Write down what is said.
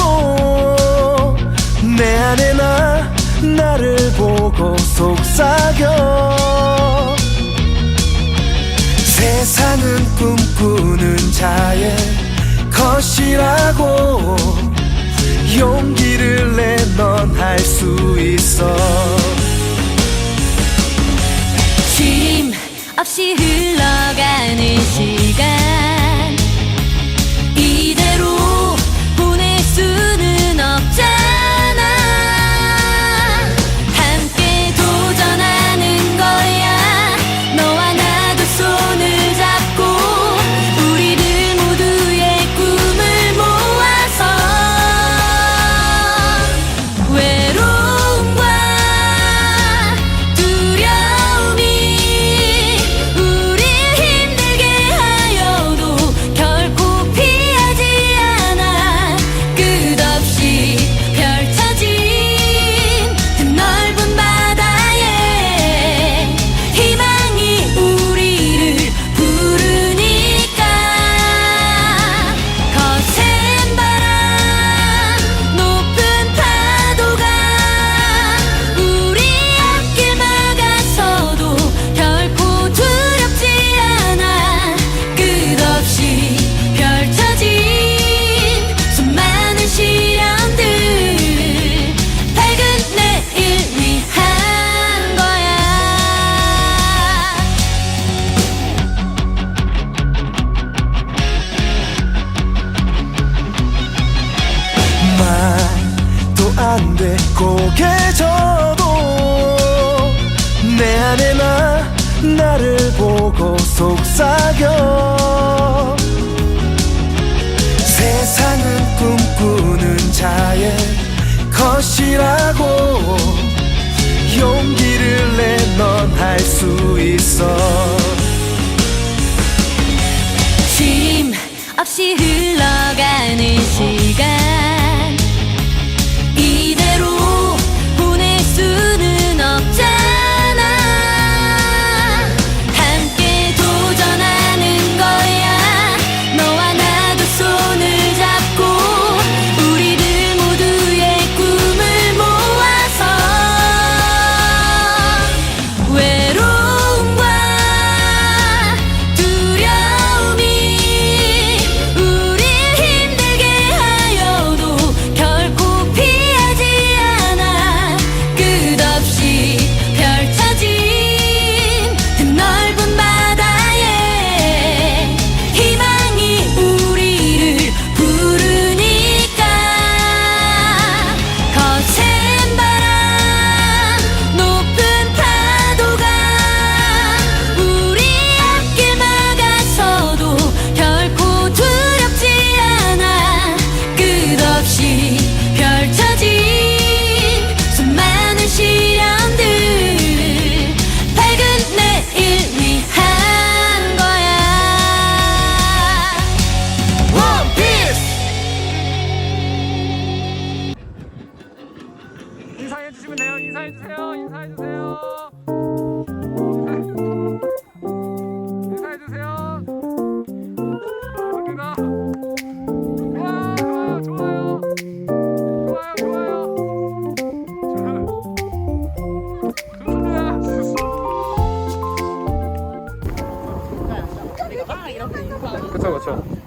내 안에 나 나를 보고 속삭여. 세상은 꿈꾸는 자의 것이라고 용기를 내 넌 할 수 있어. 쉼 없이 흘러 고개 져도 내 안에 나 나를 보고 속삭여. 세상은 꿈꾸는 자의 것이라고 용기를 내 넌 할 수 있어. 쉼 없이 흘러 주시면 돼요. 인사해 주세요. 인사해 주세요. 인사해 주세요. 여기가 와 좋아요 좋아요 좋아요 좋습니다. 그쵸 그쵸.